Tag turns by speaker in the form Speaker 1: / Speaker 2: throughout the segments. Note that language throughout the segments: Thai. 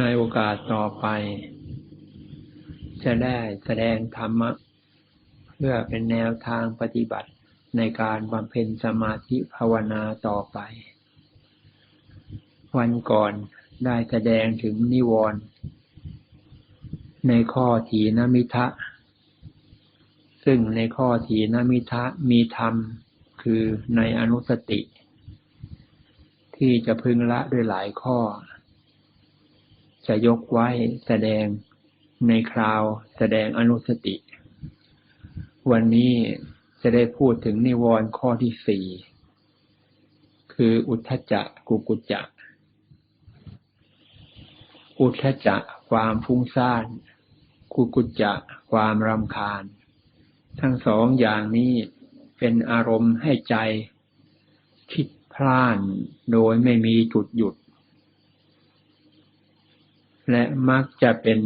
Speaker 1: ในโอกาสต่อไป จะได้แสดงธรรมะ เพื่อเป็นแนวทางปฏิบัติในการบำเพ็ญสมาธิภาวนาต่อไป วันก่อนได้แสดงถึงนิวรณ์ในข้อถีนมิทะ ซึ่งในข้อถีนมิทะมีธรรมคือในอนุสติ ที่จะพึงละด้วยหลายข้อ จะยกไว้แสดงในคราวแสดงอนุสติ วันนี้จะได้พูดถึงนิวรณ์ข้อที่สี่คืออุทธจักกุกุจจะ อุทธจักความฟุ้งซ่านกุกุจจะความรำคาญ ทั้งสองอย่างนี้เป็นอารมณ์ให้ใจ คิดพล่านโดยไม่มีจุดหยุด และมักจะเป็น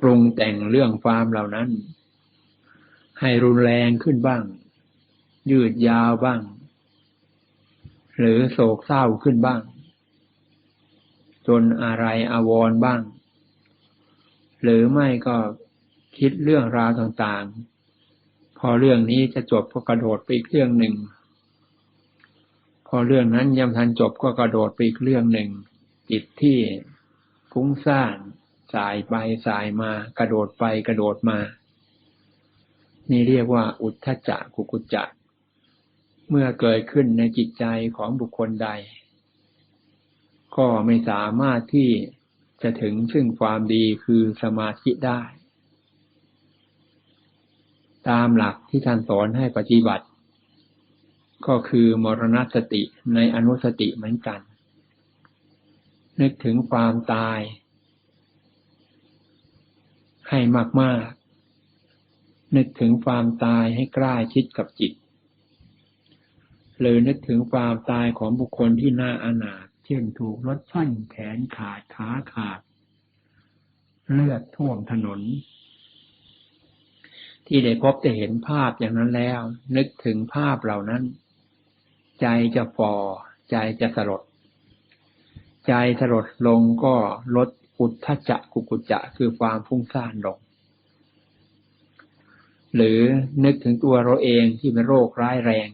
Speaker 1: ปรุงแต่งเรื่องความเหล่านั้น ให้รุนแรงขึ้นบ้าง ยืดยาวบ้าง หรือโศกเศร้าขึ้นบ้าง จนอะไรอาวรบ้าง หรือไม่ก็คิดเรื่องราวต่างๆ พอเรื่องนี้จะจบก็กระโดดไปอีกเรื่องหนึ่ง พอเรื่องนั้นยังทันจบก็กระโดดไปอีกเรื่องหนึ่ง จิตที่ฟุ้งซ่านสายไปสายมา กระโดดไปกระโดดมา นี่เรียกว่า อุทธจักกุกุจจะเมื่อเกิดขึ้นในจิตใจของบุคคลใด ก็ไม่สามารถที่จะถึงซึ่งความดีคือสมาธิได้ ตามหลักที่ท่านสอนให้ปฏิบัติ ก็คือมรณสติในอนุสติเหมือนกัน นึกถึงความตาย ให้มาก ๆ นึกถึงความตายให้ใกล้ชิดกับจิต หรือนึกถึงความตายของบุคคลที่น่าอนาถเช่นถูกรถชั่นแขนขาดขาขาด เลือดท่วมถนน ที่ได้พบจะเห็นภาพอย่างนั้นแล้ว นึกถึงภาพเหล่านั้น ใจจะฟอใจจะสลด ใจสลดลงก็ลดอุทธจักกุกุจะคือความฟุ้งซ่านลง หรือนึกถึงตัวเราเองที่เป็นโรคร้ายแรง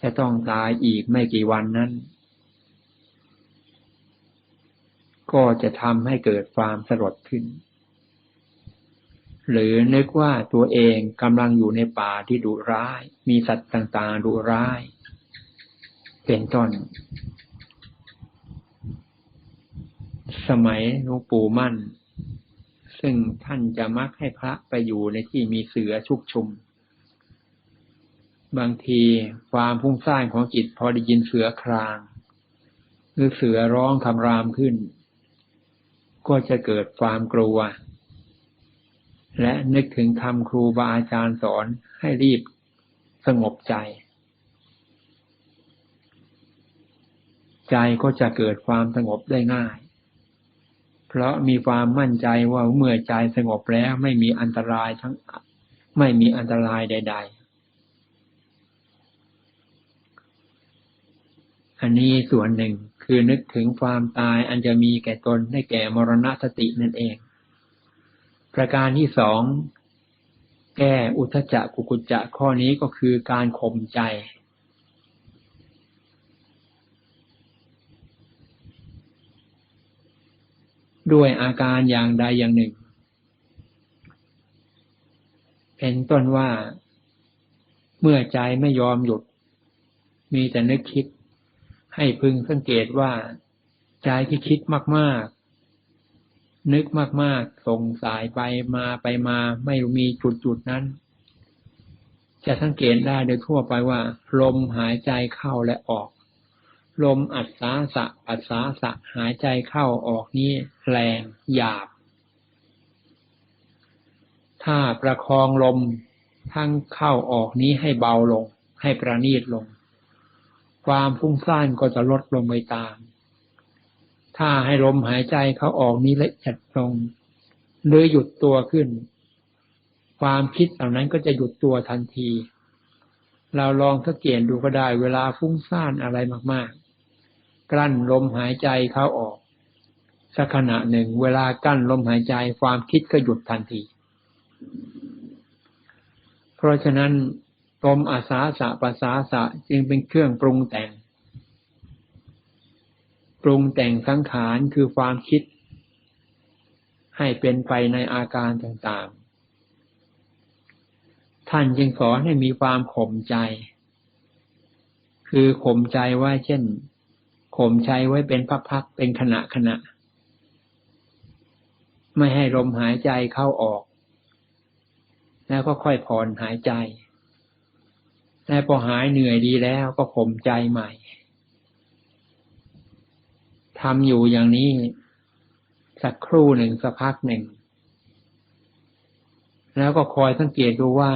Speaker 1: จะต้องตายอีกไม่กี่วันนั้น ก็จะทำให้เกิดความสลดขึ้น หรือนึกว่าตัวเองกำลังอยู่ในป่าที่ดุร้าย มีสัตว์ต่างๆดุร้าย เป็นต้น สมัยหลวงปู่มั่น ซึ่งท่านจะมักให้พระไปอยู่ในที่มีเสือชุกชุม บางทีความพุ่งสร้างของจิตพอได้ยินเสือคราง หรือเสือร้องคำรามขึ้น ก็จะเกิดความกลัว และนึกถึงคำครูบาอาจารย์สอนให้รีบสงบใจ ใจก็จะเกิดความสงบได้ง่าย เพราะมีความมั่นใจว่าเมื่อใจสงบแล้วไม่มีอันตรายทั้ง ไม่มีอันตรายใด ๆ อันนี้ส่วนหนึ่งคือนึกถึงความตายอันจะมีแก่ตนได้แก่มรณสตินั่นเอง ประการที่สองแก้อุทจักกุกุจจะข้อนี้ก็คือการข่มใจ ด้วยอาการอย่างใดอย่างหนึ่ง เป็นต้นว่าเมื่อใจไม่ยอมหยุด มีแต่นึกคิด ให้พึงสังเกตว่า ใจที่คิดมาก ๆ นึกมาก ๆ ส่งสายไปมาไปมาไม่มีจุดๆนั้น จะสังเกตได้โดยทั่วไปว่า ลมหายใจเข้าและออก ลมอัดสาสะอัดสาสะหายใจเข้าออกนี้แรงหยาบ ถ้าประคองลมทั้งเข้าออกนี้ให้เบาลง ให้ประณีตลง ความฟุ้งซ่านก็จะลดลงไปตาม ถ้าให้ลมหายใจเขาออกนี้ละเอียดลง หรือหยุดตัวขึ้น ความคิดเหล่านั้นก็จะหยุดตัวทันทีเราลองสังเกตดูก็ได้เวลาฟุ้งซ่านอะไรมาก ๆ กลั้นลมหายใจเข้าออก สักขณะหนึ่ง เวลากั้นลมหายใจความคิดก็หยุดทันที เพราะฉะนั้นลมอาสาสะปัสสาสะจึงเป็นเครื่องปรุงแต่ง ปรุงแต่งสังขารคือความคิด ให้เป็นไปในอาการต่างๆ ท่านจึงสอนให้มีความข่มใจ คือข่มใจไว้เช่น ข่มใจไว้เป็นพักๆเป็นขณะขณะ ไม่ให้ลมหายใจเข้าออก แล้วก็ค่อยผ่อนหายใจและพอหายเหนื่อยดีแล้วก็ข่มใจใหม่ทำอยู่อย่างนี้ สักครู่หนึ่งสักพักหนึ่ง แล้วก็คอยสังเกตดูว่า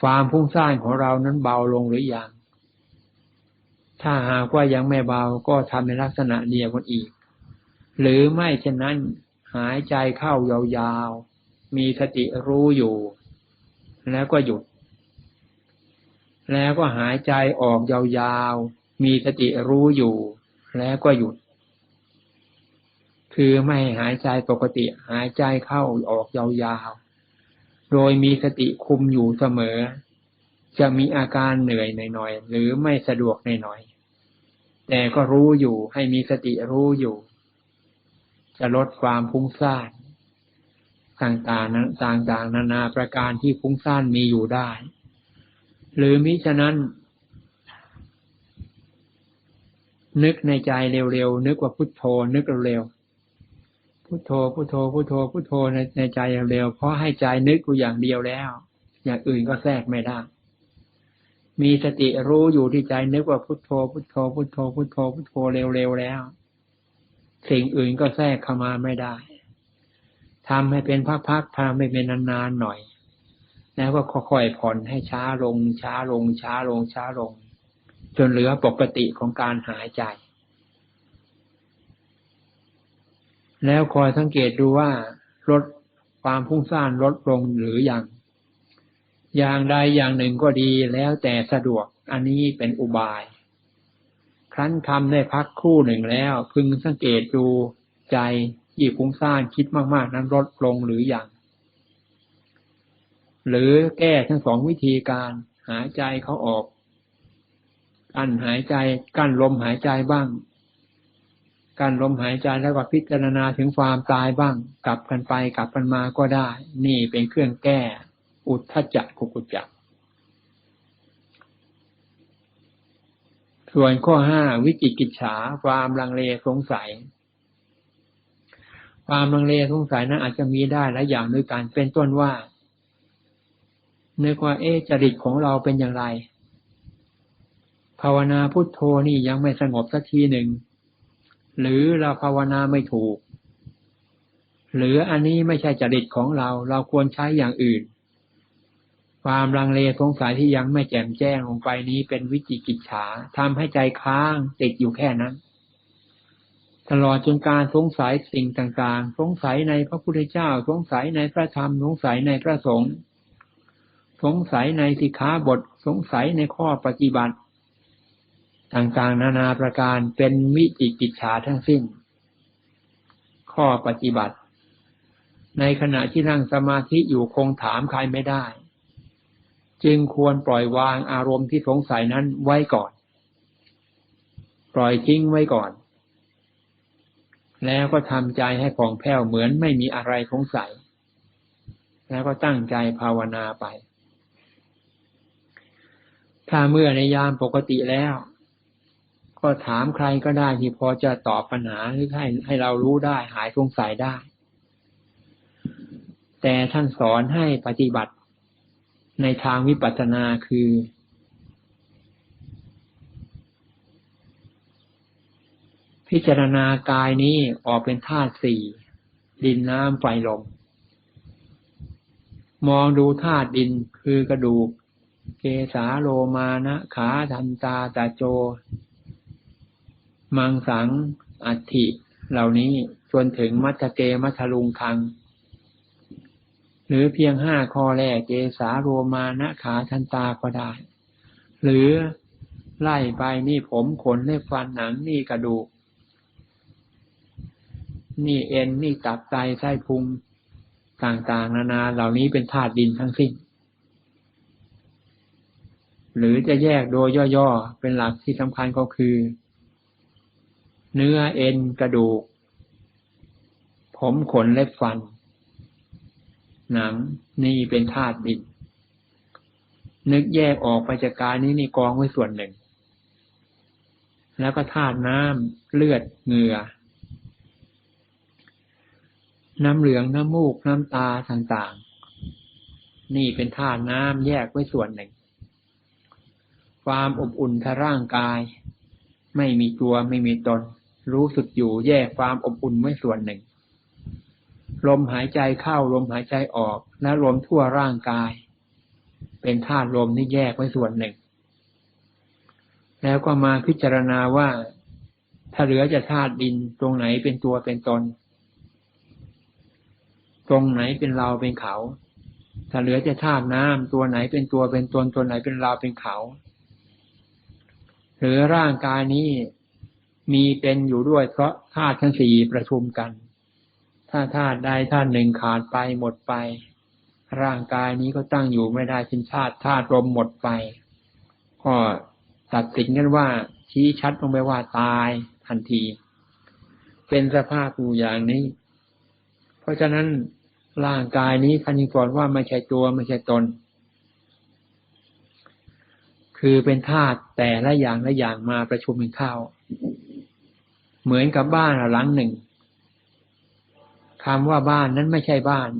Speaker 1: ความพุ่งสร้างของเรานั้นเบาลงหรืออยัง ถ้าหากว่ายังไม่เบาก็ทำในลักษณะเดียวกันอีก หรือไม่เช่นนั้นหายใจเข้ายาวๆ มีสติรู้อยู่ แล้วก็หยุด แล้วก็หายใจออกยาวๆ มีสติรู้อยู่ แล้วก็หยุด คือไม่หายใจปกติหายใจเข้าออกยาวๆ โดยมีสติคุมอยู่เสมอจะมีอาการเหนื่อยหน่อยๆหรือไม่สะดวกหน่อย แต่ก็รู้อยู่ให้มีสติรู้อยู่ จะลดความฟุ้งซ่านต่างๆต่างๆ นานาประการที่ฟุ้งซ่านมีอยู่ได้ หรือมิฉะนั้น นึกในใจเร็วๆ นึกว่าพุทโธ นึกเร็วๆพุทโธพุทโธพุทโธพุทโธในในใจเร็วๆเพราะให้ใจนึกอยู่อย่างเดียวแล้ว อย่างอื่นก็แทรกไม่ได้ มีสติรู้อยู่ที่ใจนึกว่าพุทโธ พุทโธ พุทโธ พุทโธ พุทโธเร็วๆแล้ว สิ่งอื่นก็แทรกเข้ามาไม่ได้ทำให้เป็นพักๆทำให้เป็นนานๆหน่อย แล้วก็ค่อยๆผ่อนให้ช้าลง ช้าลง ช้าลง ช้าลง จนเหลือปกติของการหายใจ แล้วคอยสังเกตดูว่าลดความพุ่งซ่านลดลงหรืออยัง อย่างใดอย่างหนึ่งก็ดีแล้วแต่สะดวกอันนี้เป็นอุบาย ครั้นทำได้พักคู่หนึ่งแล้ว พึงสังเกตดูใจที่พุ่งซ่านคิดมาก ๆ นั้นลดลงหรืออยังหรือแก้ทั้งสองวิธีการหายใจเขาออกกั้นหายใจกั้นลมหายใจบ้างกั้นลมหายใจแล้วก็พิจารณาถึงความตายบ้าง กลับกันไปกลับกันมาก็ได้ นี่เป็นเครื่องแก้ อุทธจักกุกุจักส่วนข้อห้าวิจิกิจฉาความลังเลสงสัย ความลังเลสงสัยนั้นอาจจะมีได้หลายอย่างด้วยกันเป็นต้นว่านึกว่าเอจริตของเราเป็นอย่างไร ภาวนาพุทโธนี่ยังไม่สงบสักทีหนึ่ง หรือเราภาวนาไม่ถูก หรืออันนี้ไม่ใช่จริตของเรา เราควรใช้อย่างอื่น ความลังเลสงสัยที่ยังไม่แจ่มแจ้งลงไปนี้เป็นวิจิกิจฉาทำให้ใจค้างติดอยู่แค่นั้น ตลอดจนการสงสัยสิ่งต่างๆ สงสัยในพระพุทธเจ้า สงสัยในพระธรรม สงสัยในพระสงฆ์สงสัยในสิกขาบท สงสัยในข้อปฏิบัติ ต่างๆ นานาประการเป็นวิจิกิจฉาทั้งสิ้น ข้อปฏิบัติ ในขณะที่นั่งสมาธิอยู่คงถามใครไม่ได้ จึงควรปล่อยวางอารมณ์ที่สงสัยนั้นไว้ก่อน ปล่อยทิ้งไว้ก่อน แล้วก็ทำใจให้ผ่องแผ้วเหมือนไม่มีอะไรสงสัย แล้วก็ตั้งใจภาวนาไป ถ้าเมื่อในยามปกติแล้ว ก็ถามใครก็ได้ที่พอจะตอบปัญหาหรือให้ให้เรารู้ได้หายสงสัยได้ แต่ท่านสอนให้ปฏิบัติ ในทางวิปัสสนาคือ พิจารณากายนี้ออกเป็นธาตุสี่ดินน้ำไฟลม มองดูธาตุดินคือกระดูก เกสาโลมานะขาทันตาตาโจ มังสังอัติเหล่านี้จนถึงมัทเกมัทลุงคัง หรือเพียงห้าข้อแรกเกสาโรมานะขาทันตาก็ได้ หรือไล่ไปนี่ผมขนเล็บฟันหนังนี่กระดูก นี่เอ็นนี่ตับไตไส้พุงต่างๆ นานาเหล่านี้เป็นธาตุดินทั้งสิ้น หรือจะแยกโดยย่อๆ เป็นหลักที่สำคัญก็คือ เนื้อเอ็นกระดูก ผมขนเล็บฟัน หนัง นี่เป็นธาตุดิน นึกแยกออกไปจากกายนี้นี่กองไว้ส่วนหนึ่ง แล้วก็ธาตุน้ำเลือดเหงื่อ น้ำเหลืองน้ำมูกน้ำตาต่างๆ นี่เป็นธาตุน้ำแยกไว้ส่วนหนึ่ง ความอบอุ่นทางร่างกาย ไม่มีตัวไม่มีตน รู้สึกอยู่แยกความอบอุ่นไว้ส่วนหนึ่ง ลมหายใจเข้าลมหายใจออก และลมทั่วร่างกาย เป็นธาตุลมที่แยกไว้ส่วนหนึ่ง แล้วก็มาพิจารณาว่า ถ้าเหลือจะธาตุดินตรงไหนเป็นตัวเป็นตน ตรงไหนเป็นเราเป็นเขา ถ้าเหลือจะธาตุน้ำตัวไหนเป็นตัวเป็นตนตัวไหนเป็นเราเป็นเขา หรือร่างกายนี้มีเป็นอยู่ด้วยเพราะธาตุทั้งสี่ประชุมกัน ถ้าธาตุใดธาตุหนึ่งขาดไปหมดไป ร่างกายนี้ก็ตั้งอยู่ไม่ได้เป็นธาตุธาตุลมหมดไป ก็ตัดสินกันว่า ชี้ชัดลงไปว่าตายทันที เป็นสภาพอยู่อย่างนี้ เพราะฉะนั้นร่างกายนี้คันิกรว่าไม่ใช่ตัวไม่ใช่ตน คือเป็นธาตุแต่ละอย่างละอย่างมาประชุมเป็นข้าว เหมือนกับบ้านหลังหนึ่ง คำว่าบ้านนั้นไม่ใช่บ้าน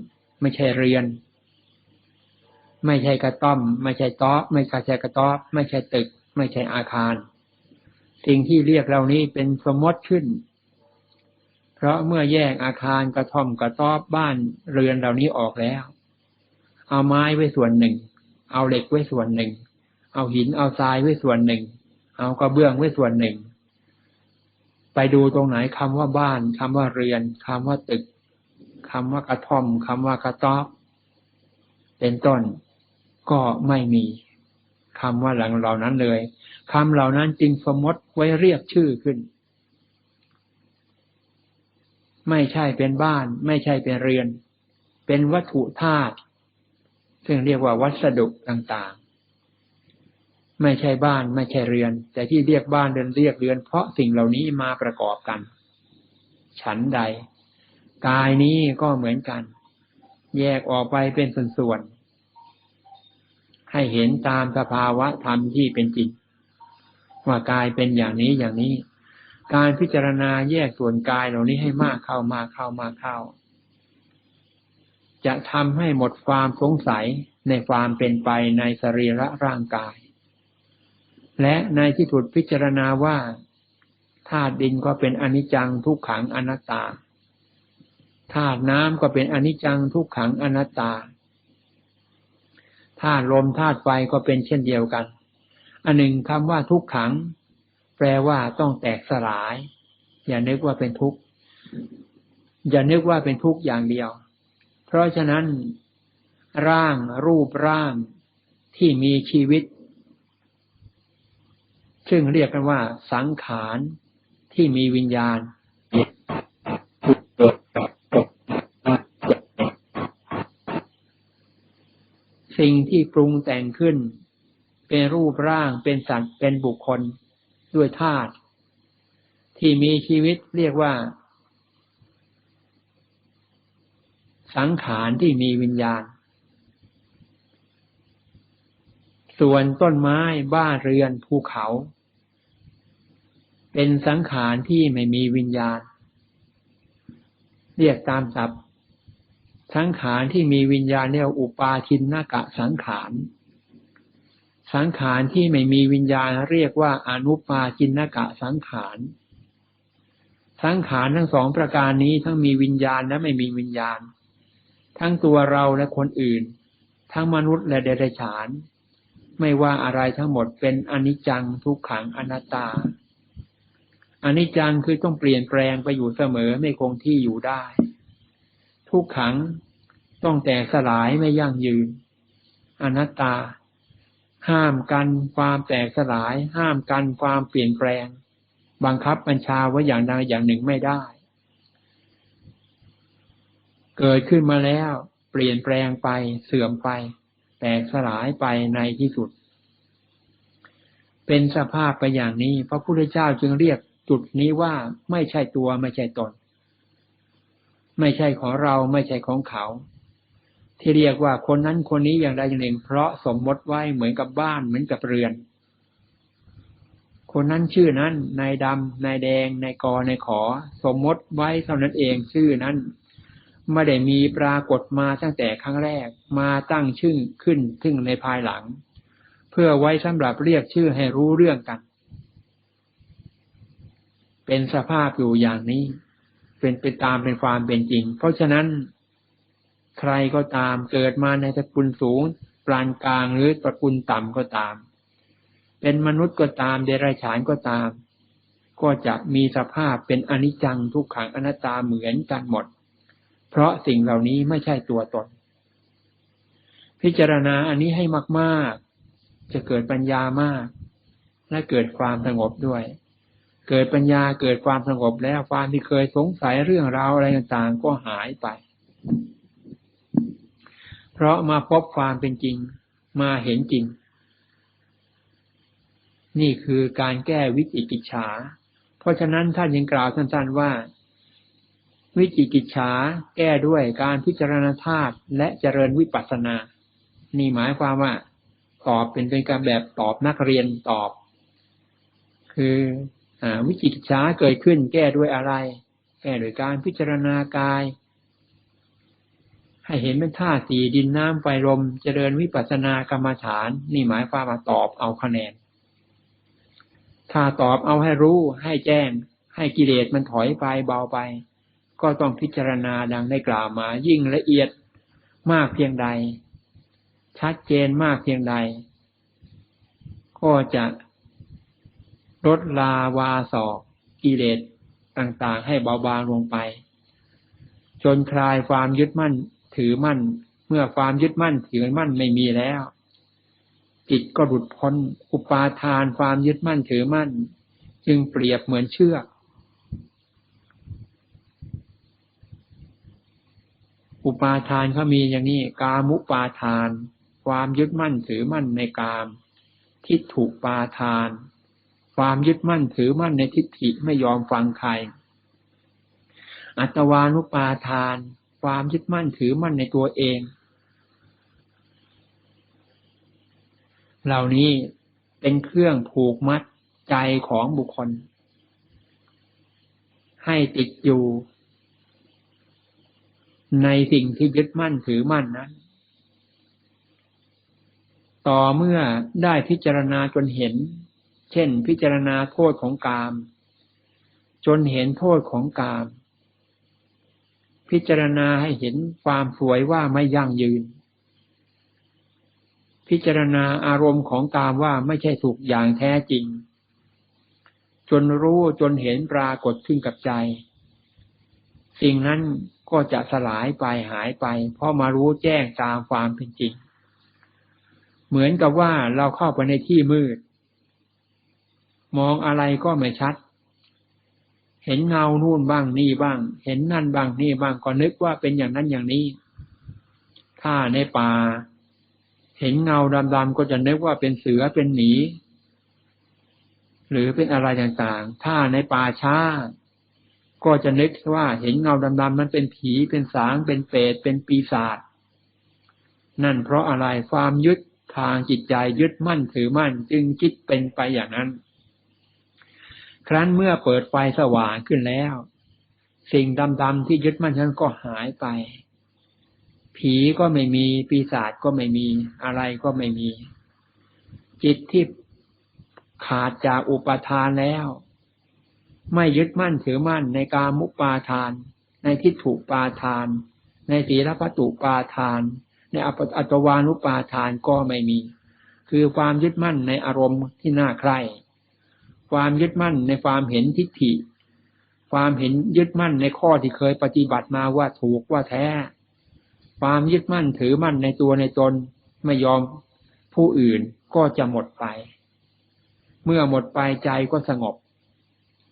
Speaker 1: ไม่ใช่เรียน ไม่ใช่กระต้อม ไม่ใช่ต๊อบไม่ใช่กระต๊อบไม่ใช่ตึก ไม่ใช่อาคาร สิ่งที่เรียกเหล่านี้เป็นสมมติขึ้น เพราะเมื่อแยกอาคารกระท่อมกระต๊อบบ้านเรือนเหล่านี้ออกแล้ว เอาไม้ไว้ส่วนหนึ่ง เอาเหล็กไว้ส่วนหนึ่ง เอาหินเอาทรายไว้ส่วนหนึ่ง เอากระเบื้องไว้ส่วนหนึ่งไปดูตรงไหนคำว่าบ้านคำว่าเรือนคำว่าตึก คำว่ากระท่อมคำว่ากระต๊อบเป็นต้น ก็ไม่มีคำว่าหลังเหล่านั้นเลยคำเหล่านั้นจึงสมมติไว้เรียกชื่อขึ้น ไม่ใช่เป็นบ้าน ไม่ใช่เป็นเรือน เป็นวัตถุธาตุซึ่งเรียกว่าวัสดุต่างๆ ไม่ใช่บ้านไม่ใช่เรือน แต่ที่เรียกบ้านเรือนเรียกเรือน เพราะสิ่งเหล่านี้มาประกอบกัน ฉันใด กายนี้ก็เหมือนกัน แยกออกไปเป็นส่วนๆ ให้เห็นตามสภาวะธรรมที่เป็นจริง ว่ากายเป็นอย่างนี้อย่างนี้ การพิจารณาแยกส่วนกายเหล่านี้ให้มากเข้ามากเข้ามากเข้า จะทำให้หมดความสงสัยในความเป็นไปในสรีระร่างกาย และในที่ถุดพิจารณาว่าธาตุดินก็เป็นอนิจจังทุกขังอนัตตา ธาตุน้ำก็เป็นอนิจจังทุกขังอนัตตาธาตุลมธาตุไฟก็เป็นเช่นเดียวกัน อันหนึ่งคำว่าทุกขัง แปลว่าต้องแตกสลาย อย่านึกว่าเป็นทุกข์อย่านึกว่าเป็นทุกข์อย่างเดียว เพราะฉะนั้น ร่างรูปร่างที่มีชีวิต ซึ่งเรียกกันว่า สังขารที่มีวิญญาณ สิ่งที่ปรุงแต่งขึ้น เป็นรูปร่างเป็นสัตว์เป็นบุคคลด้วยธาตุที่มีชีวิตเรียกว่า สังขารที่มีวิญญาณ ส่วนต้นไม้บ้านเรือนภูเขา เป็นสังขารที่ไม่มีวิญญาณ เรียกตามศัพท์ สังขารที่มีวิญญาณเรียกอุปาทินนากะสังขารสังขารที่ไม่มีวิญญาณเรียกว่าอนุปาจินนกะสังขาร สังขารทั้งสองประการนี้ทั้งมีวิญญาณและไม่มีวิญญาณ ทั้งตัวเราและคนอื่น ทั้งมนุษย์และเดรัจฉาน ไม่ว่าอะไรทั้งหมดเป็นอนิจจังทุกขังอนัตตา อนิจจังคือต้องเปลี่ยนแปลงไปอยู่เสมอไม่คงที่อยู่ได้ ทุกขังต้องแตกสลายไม่ยั่งยืน อนัตตา ห้ามกันความแตกสลาย ห้ามกันความเปลี่ยนแปลง บังคับบัญชาไว้อย่างใดอย่างหนึ่งไม่ได้ เกิดขึ้นมาแล้ว เปลี่ยนแปลงไปเสื่อมไป แตกสลายไปในที่สุด เป็นสภาพไปอย่างนี้ พระพุทธเจ้าจึงเรียกจุดนี้ว่าไม่ใช่ตัวไม่ใช่ตน ไม่ใช่ของเราไม่ใช่ของเขา ที่เรียกว่าคนนั้นคนนี้อย่างใดอย่างหนึ่ง เพราะสมมติไว้เหมือนกับบ้านเหมือนกับเรือน คนนั้นชื่อนั้นนายดำนายแดงนายกนายขอ สมมติไว้เท่านั้นเองชื่อนั้นไม่ได้มีปรากฏมาตั้งแต่ครั้งแรกมาตั้งชื่อขึ้นทึ่งในภายหลัง เพื่อไว้สำหรับเรียกชื่อให้รู้เรื่องกัน เป็นสภาพอยู่อย่างนี้ เป็นไปตามเป็นความเป็นจริง เพราะฉะนั้น ใครก็ตามเกิดมาในตระกูลสูงปานกลางหรือตระกูลต่ำก็ตาม เป็นมนุษย์ก็ตามเดรัจฉานก็ตาม ก็จะมีสภาพเป็นอนิจจังทุกขังอนัตตาเหมือนกันหมด เพราะสิ่งเหล่านี้ไม่ใช่ตัวตน พิจารณาอันนี้ให้มาก ๆ จะเกิดปัญญามาก และเกิดความสงบด้วย เกิดปัญญาเกิดความสงบแล้วความที่เคยสงสัยเรื่องราวอะไรต่างๆ ก็หายไป เพราะมาพบความเป็นจริงมาเห็นจริง นี่คือการแก้วิจิกิจฉา เพราะฉะนั้นท่านยังกล่าวสั้นๆว่า วิจิกิจฉาแก้ด้วยการพิจารณาธาตุและเจริญวิปัสสนา นี่หมายความว่า ตอบเป็นเป็นการแบบตอบนักเรียนตอบ คืออ วิจิกิจฉาเกิดขึ้น แก้ด้วยอะไร แก้ด้วยการพิจารณากาย ให้เห็นเป็นธาตุสีดินน้ำไฟลมเจริญวิปัสสนากรรมฐาน นี่หมายความว่าตอบเอาคะแนน ถ้าตอบเอาให้รู้ให้แจ้ง ให้กิเลสมันถอยไปเบาไป ก็ต้องพิจารณาดังได้กล่าวมา ยิ่งละเอียดมากเพียงใด ชัดเจนมากเพียงใด ก็จะ ลดลาวาสอกกิเลสต่างๆ ให้เบาบางลงไป จนคลายความยึดมั่นถือมั่น เมื่อความยึดมั่นถือมั่นไม่มีแล้ว จิตก็หลุดพ้นอุปาทานความยึดมั่นถือมั่น จึงเปรียบเหมือนเชือกอุปาทานเขามีอย่างนี้ กามุปาทาน ความยึดมั่นถือมั่นในกาม ทิฏฐุปาทาน ความยึดมั่นถือมั่นในทิฏฐิไม่ยอมฟังใคร อัตวานุปาทาน ความยึดมั่นถือมั่นในตัวเอง เหล่านี้เป็นเครื่องผูกมัดใจของบุคคล ให้ติดอยู่ในสิ่งที่ยึดมั่นถือมั่นนั้น ต่อเมื่อได้พิจารณาจนเห็น เช่น พิจารณาโทษของกาม จนเห็นโทษของกาม พิจารณาให้เห็นความสวยว่าไม่ยั่งยืน พิจารณาอารมณ์ของกามว่าไม่ใช่สุขอย่างแท้จริง จนรู้จนเห็นปรากฏขึ้นกับใจ สิ่งนั้นก็จะสลายไปหายไป เพราะมารู้แจ้งตามความเป็นจริง เหมือนกับว่าเราเข้าไปในที่มืด มองอะไรก็ไม่ชัด เห็นเงานู่นบ้างนี่บ้าง เห็นนั่นบ้างนี่บ้างก็นึกว่าเป็นอย่างนั้นอย่างนี้ ถ้าในป่า เห็นเงาดำๆก็จะนึกว่าเป็นเสือเป็นหมีหรือเป็นอะไรต่างๆ ถ้าในป่าช้า ก็จะนึกว่าเห็นเงาดำๆมันเป็นผีเป็นสางเป็นเปรตเป็นปีศาจนั่นเพราะอะไรความยึดทางจิตใจยึดมั่นถือมั่นจึงคิดเป็นไปอย่างนั้น ครั้นเมื่อเปิดไฟสว่างขึ้นแล้ว สิ่งดำๆที่ยึดมั่นนั้นก็หายไป ผีก็ไม่มี ปีศาจก็ไม่มีอะไรก็ไม่มี จิตที่ขาดจากอุปทานแล้ว ไม่ยึดมั่นถือมั่นในการมุปาทาน ในทิฏฐุปาทาน ในสีรพัตุปาทาน ในอัตวานุปาทานก็ไม่มี คือความยึดมั่นในอารมณ์ที่น่าใคร่ ความยึดมั่นในความเห็นทิฏฐิ ความเห็นยึดมั่นในข้อที่เคยปฏิบัติมาว่าถูกว่าแท้ ความยึดมั่นถือมั่นในตัวในตนไม่ยอมผู้อื่นก็จะหมดไป เมื่อหมดไปใจก็สงบ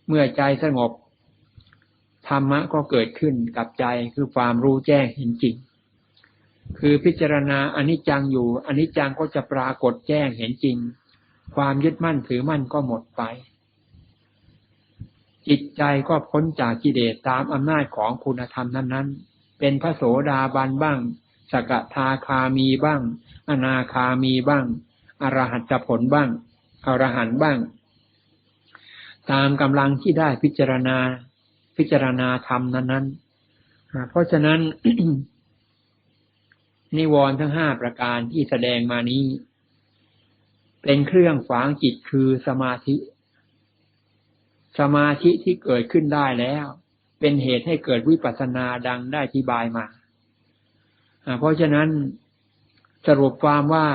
Speaker 1: เมื่อใจสงบธรรมะก็เกิดขึ้นกับใจคือความรู้แจ้งเห็นจริง คือพิจารณาอนิจจังอยู่อนิจจังก็จะปรากฏแจ้งเห็นจริง ความยึดมั่นถือมั่นก็หมดไป จิตใจก็พ้นจากกิเลสตามอำนาจของคุณธรรมนั้น ๆ เป็นพระโสดาบันบ้าง สกทาคามีบ้าง อนาคามีบ้าง อรหัตผลบ้างอรหันบ้าง ตามกำลังที่ได้พิจารณาพิจารณาธรรมนั้นๆอ่าเพราะฉะนั้นนิวรณ์ทั้งห้าประการที่แสดงมานี้ เป็นเครื่องขวางจิตคือสมาธิ สมาธิที่เกิดขึ้นได้แล้ว เป็นเหตุให้เกิดวิปัสสนาดังได้อธิบายมา เพราะฉะนั้นสรุปความว่า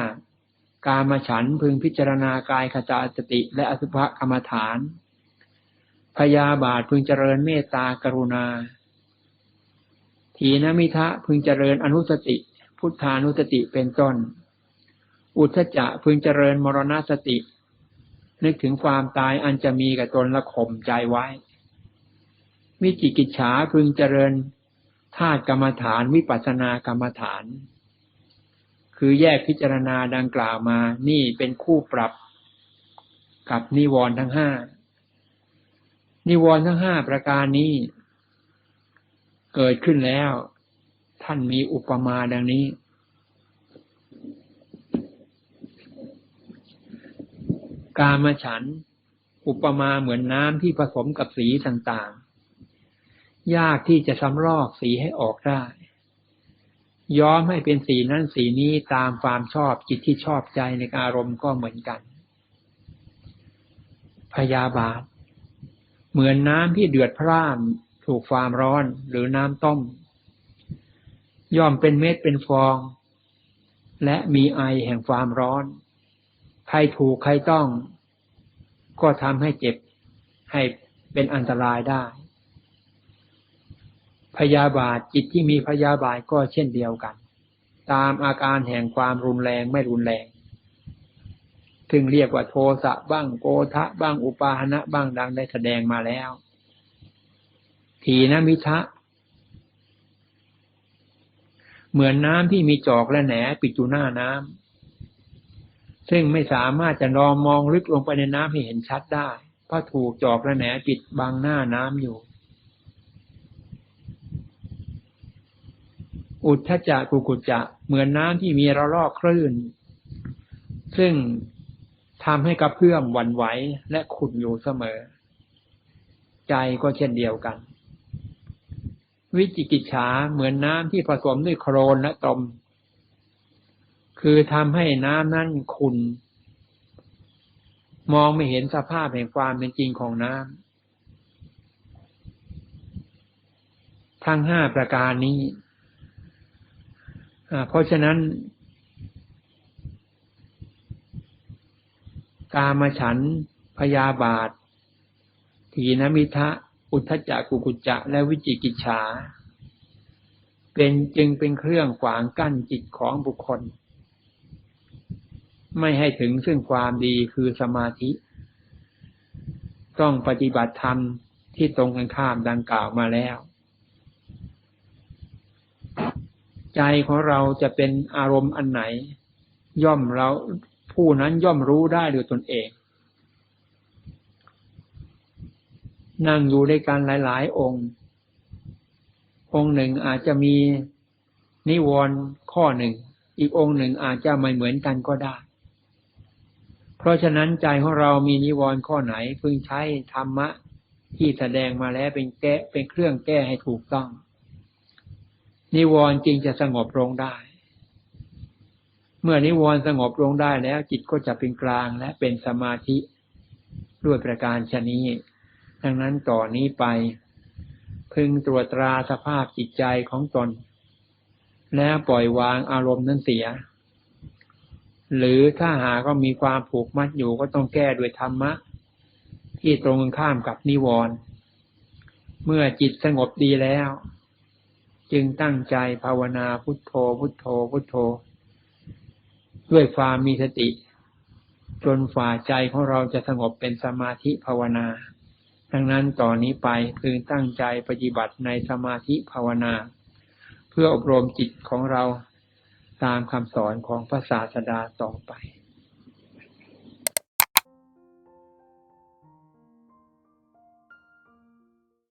Speaker 1: การมาฉันพึงพิจารณากายขจรสติ และอสุภกรรมฐาน พยาบาทพึงเจริญเมตตากรุณา ทีนมิทะพึงเจริญอนุสติ พุทธานุสติเป็นต้น อุทธจะพึงเจริญมรณสติ นึกถึงความตายอันจะมีกับตนละข่มใจไว้ มิจิกิจฉาพึงเจริญธาตุกรรมฐานวิปัสสนากรรมฐาน คือแยกพิจารณาดังกล่าวมานี่เป็นคู่ปรับกับนิวรณ์ทั้งห้านิวรณ์ทั้งห้าประการนี้ เกิดขึ้นแล้ว ท่านมีอุปมาดังนี้ กามฉัน อุปมาเหมือนน้ำที่ผสมกับสีต่างๆ ยากที่จะสำรอกสีให้ออกได้ ย้อมให้เป็นสีนั้นสีนี้ตามความชอบจิตที่ชอบใจในอารมณ์ก็เหมือนกัน พยาบาท เหมือนน้ำที่เดือดพร่านถูกความร้อนหรือน้ำต้ม ย่อมเป็นเม็ดเป็นฟอง และมีไอแห่งความร้อน ใครถูกใครต้อง ก็ทำให้เจ็บให้เป็นอันตรายได้ พยาบาทจิตที่มีพยาบาทก็เช่นเดียวกัน ตามอาการแห่งความรุนแรงไม่รุนแรงถึงเรียกว่าโทสะบ้างโกทะบ้างอุปาหณะบ้างดังได้แสดงมาแล้วทีนมิทะ เหมือนน้ำที่มีจอกและแหนปิดอยู่หน้าน้ำ ซึ่งไม่สามารถจะนอมมองลึกลงไปในน้ำให้เห็นชัดได้ เพราะถูกจอกและแหนปิดบังหน้าน้ำอยู่ อุทธจักกุกุจจะเหมือนน้ำที่มีระลอกคลื่น ซึ่งทำให้กระเพื่อมหวั่นไหวและขุ่นอยู่เสมอ ใจก็เช่นเดียวกัน วิจิกิจฉาเหมือนน้ำที่ผสมด้วยโครนและตม คือทำให้น้ำนั้นขุ่นมองไม่เห็นสภาพแห่งความเป็นจริงของน้ำทั้งห้าประการนี้เพราะฉะนั้น กามฉัน พยาบาท ทีนมิทะ อุทธจักกุกุจจะ และวิจิกิจฉาเป็นจึงเป็นเครื่องขวางกั้นจิตของบุคคล ไม่ให้ถึงซึ่งความดีคือสมาธิ ต้องปฏิบัติธรรมที่ตรงกันข้ามดังกล่าวมาแล้ว ใจของเราจะเป็นอารมณ์อันไหน ย่อมเราผู้นั้นย่อมรู้ได้ด้วยตนเอง นั่งอยู่ด้วยกันหลาย ๆ องค์ องค์หนึ่งอาจจะมีนิวรณ์ข้อหนึ่ง อีกองค์หนึ่งอาจจะไม่เหมือนกันก็ได้ เพราะฉะนั้นใจของเรามีนิวรณ์ข้อไหน พึงใช้ธรรมะที่แสดงมาแล้วเป็นแก้เป็นเครื่องแก้ให้ถูกต้อง นิวรณ์จึงจะสงบลงได้ เมื่อนิวรณ์สงบลงได้แล้ว จิตก็จะเป็นกลางและเป็นสมาธิด้วยประการชนี้ ดังนั้นต่อนนี้ไป พึงตรวจตราสภาพจิตใจของตน แล้วปล่อยวางอารมณ์นั้นเสีย หรือถ้าหาก็มีความผูกมัดอยู่ก็ต้องแก้ด้วยธรรมะ ที่ตรงข้ามกับนิวรณ์เมื่อจิตสงบดีแล้ว จึงตั้งใจภาวนาพุทโธ พุทโธ พุทโธ ด้วยความมีสติ จนฝ่าใจของเราจะสงบเป็นสมาธิภาวนา ดังนั้นต่อนนี้ไปพึงตั้งใจปฏิบัติในสมาธิภาวนา เพื่ออบรมจิตของเรา ตามคำสอนของพระศาสดาต่อไป